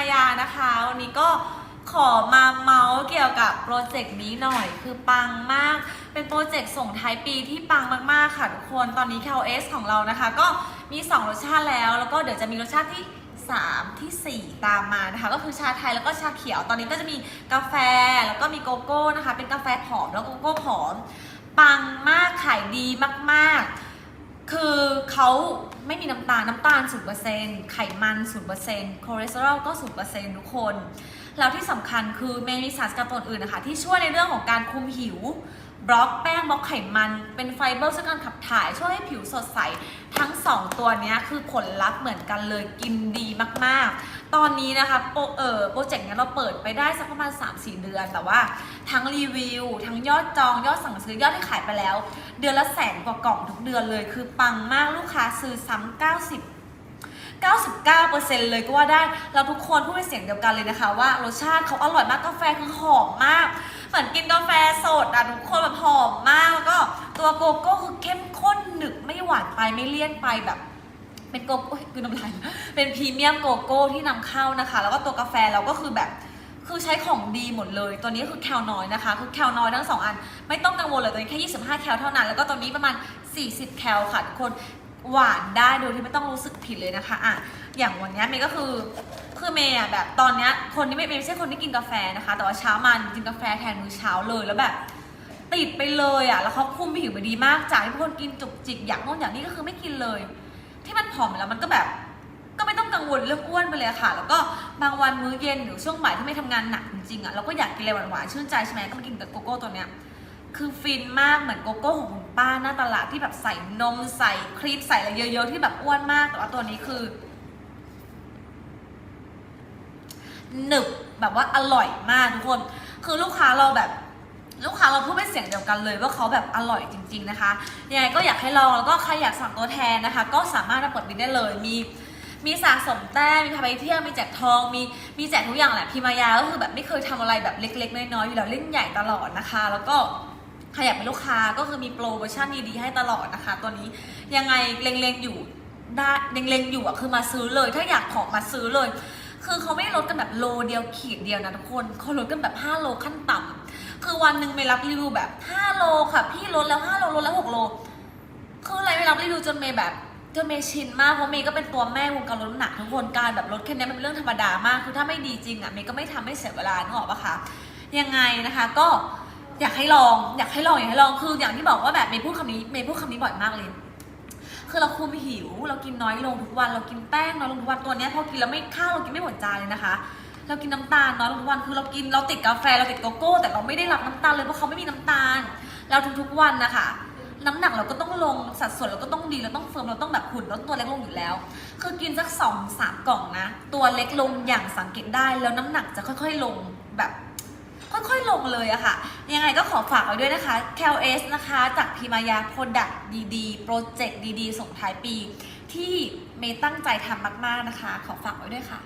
ายานะคะวันนี้ก็ขอมาเมาส์เกี่ยวกับโปรเจกต์นี้หน่อยคือปังมาก เป็นโปรเจกต์ส่งท้ายปีที่ปังมากๆค่ะทุกคนตอนนี้ KLS ของเรานะคะ ก็มี 2 รสชาติแล้ว แล้วก็เดี๋ยวจะมีรสชาติที่ 3 ทีสี่4 ตามมานะคะ ก็คือชาไทยแล้วก็ชาเขียว ตอนนี้ก็จะมีกาแฟแล้วก็มีโกโก้นะคะ เป็นกาแฟผอมแล้วโกโก้ผอม ปังมากขายดีมากๆ เขาไม่มีน้ำตาลน้ำตาล 0%ไขมัน 0%คอเลสเตอรอลก็ 0%ทุกคน แล้วที่สำคัญคือเมนมีสารสกัดตัวอื่นนะคะ ที่ช่วยในเรื่องของการคุมหิว บล็อกแป้งบล็อกไขมัน เป็นไฟเบอร์ช่วยการขับถ่าย ช่วยให้ผิวสดใส ทั้ง 2 ตัวนี้คือผลลัพธ์เหมือนกันเลยกินดีมากๆ ตอนนี้นะคะโปรเออโปรเจกต์เนี้ยเราเปิดไปได้สักประมาณ 3-4 เดือน แต่ว่าทั้งรีวิว ทั้งยอดจองยอดสั่งซื้อยอดที่ขายไปแล้ว เดือนละแสนกว่ากล่องทุกเดือนเลย คือปังมากลูกค้าซื้อซ้ำ90 99%เลยก็ว่าได้เราทุกคนพูดเป็นเสียงเดียวกันเลยนะคะ ว่ารสชาติเขาอร่อยมากกาแฟคือหอมมาก เหมือนกินกาแฟสดอะทุกคนแบบหอมมากแล้วก็ตัวโกโก้คือเข้มข้นหนึบไม่หวานไปไม่เลี่ยนไปแบบ เป็นโกโก้คือน้ำลายเป็นพรีเมียมโกโก้ที่นำเข้านะคะ แล้วก็ตัวกาแฟเราก็คือแบบคือใช้ของดีหมดเลย ตัวนี้คือแคลน้อยนะคะ คือแคลน้อยทั้งสองอัน ไม่ต้องกังวลเลย ตัวนี้แค่ 25 แคลเท่านั้น แล้วก็ตัวนี้ประมาณ 40 แคลค่ะทุกคน หวานได้โดยที่ไม่ต้องรู้สึกผิดเลยนะคะ อะ อย่างวันเนี้ยเมย์ก็คือ คือเมย์อะแบบตอนเนี้ยคนที่ไม่เมย์ไม่ใช่คนที่กินกาแฟนะคะ แต่ว่าเช้ามากินกาแฟแทนมื้อเช้าเลย แล้วแบบติดไปเลยอะ แล้วเขาคุมผิวมาดีมาก จากที่เป็นคนกินจุกจิกอยางโน้นอย่างนี้ก็คือไม่กินเลย ที่มันผอมแล้วมันก็แบบ ก็ไม่ต้องกังวลเรื่องอ้วนไปเลยค่ะ แล้วก็บางวันมื้อเย็นหรือช่วงบ่ายที่ไม่ทำงานหนักจริงๆอะเราก็อยากกินอะไรหวานๆชื่นใจใช่ไหมก็มากินกับโกโก้ตัวเนี้ยคือฟินมากเหมือนโกโก้ของคุณป้าหน้าตลาดที่แบบใส่นมใส่ครีมใส่อะไรเยอะๆที่แบบอ้วนมากแต่ว่าตัวนี้คือหนึบแบบว่าอร่อยมากทุกคน คือลูกค้าเราแบบ เสียงเดียวกันเลยว่าเขาแบบอร่อยจริง ๆนะคะยังไงก็อยากให้ลองแล้วก็ใครอยากสั่งตัวแทนนะคะ ก็สามารถมาเปิดบินได้เลยมีมีสะสมแต้มมีพาไปเที่ยว มีแจกทอง มีมีแจกทุกอย่างแหละพิมายาก็คือแบบไม่เคยทำอะไรแบบเล็ก ๆ น้อยๆอยู่แล้วเล่นใหญ่ตลอดนะคะ แล้วก็ใครอยากเป็นลูกค้าก็คือมีโปรโมชั่นดีๆให้ตลอดนะคะ ตัวนี้ยังไงเล็งๆอยู่ได้เล็งๆอยู่อะคือมาซื้อเลย ถ้าอยากของมาซื้อเลย คือเขาไม่ลดกันแบบโลเดียวขีดเดียวนะทุกคนเขาลดกันแบบ 5 โลขั้นต่ำ คือวันหนึ่งไปรับรีวิวแบบ 5 โลค่ะ พี่ลดแล้ว 5 โลลดแล้ว 6 โล คืออะไรไปรับรีวิวจนเมย์แบบจนเมย์ชินมากเพราะเมย์ก็เป็นตัวแม่วงการลดน้ำหนักทุกคนการแบบลดแค่นี้มันเป็นเรื่องธรรมดามากคือถ้าไม่ดีจริงอะเมย์ก็ไม่ทำให้เสียเวลาเนออกปะคะยังไงนะคะก็อยากให้ลองอยากให้ลองอยากให้ลองคืออย่างที่บอกว่าแบบเมย์พูดคำนี้เมย์พูดคำนี้บ่อยมากเลยคือเราคุมหิว เรากินน้อยลงทุกวันเรากินแป้งน้อยลงทุกวันตัวเนี้ยพอกินแล้วไม่ข้าวเรากินไม่หมดจานเลยนะคะ เรากินน้ำตาลน้อยลงทุกวันคือเรากินเราติดกาแฟเราติดโกโก้ แต่เราไม่ได้รับน้ำตาลเลยเพราะเขาไม่มีน้ำตาลแล้วทุกๆวันนะคะ น้ำหนักเราก็ต้องลงสัดส่วนเราก็ต้องดีเราต้องเฟิร์มเราต้องแบบหุ่นเราตัวเล็กลงอยู่แล้ว คือกินสักสองสามกล่องนะ ตัวเล็กลงอย่างสังเกตได้แล้วน้ำหนักจะค่อยๆลงแบบ ค่อยๆลงเลยอะค่ะ ยังไงก็ขอฝากไว้ด้วยนะคะ KLS นะคะ จากพิมายาโปรดักต์ดีๆ โปรเจกต์ดีๆ ส่งท้ายปี ที่เมย์ตั้งใจทำมากๆนะคะ ขอฝากไว้ด้วยค่ะ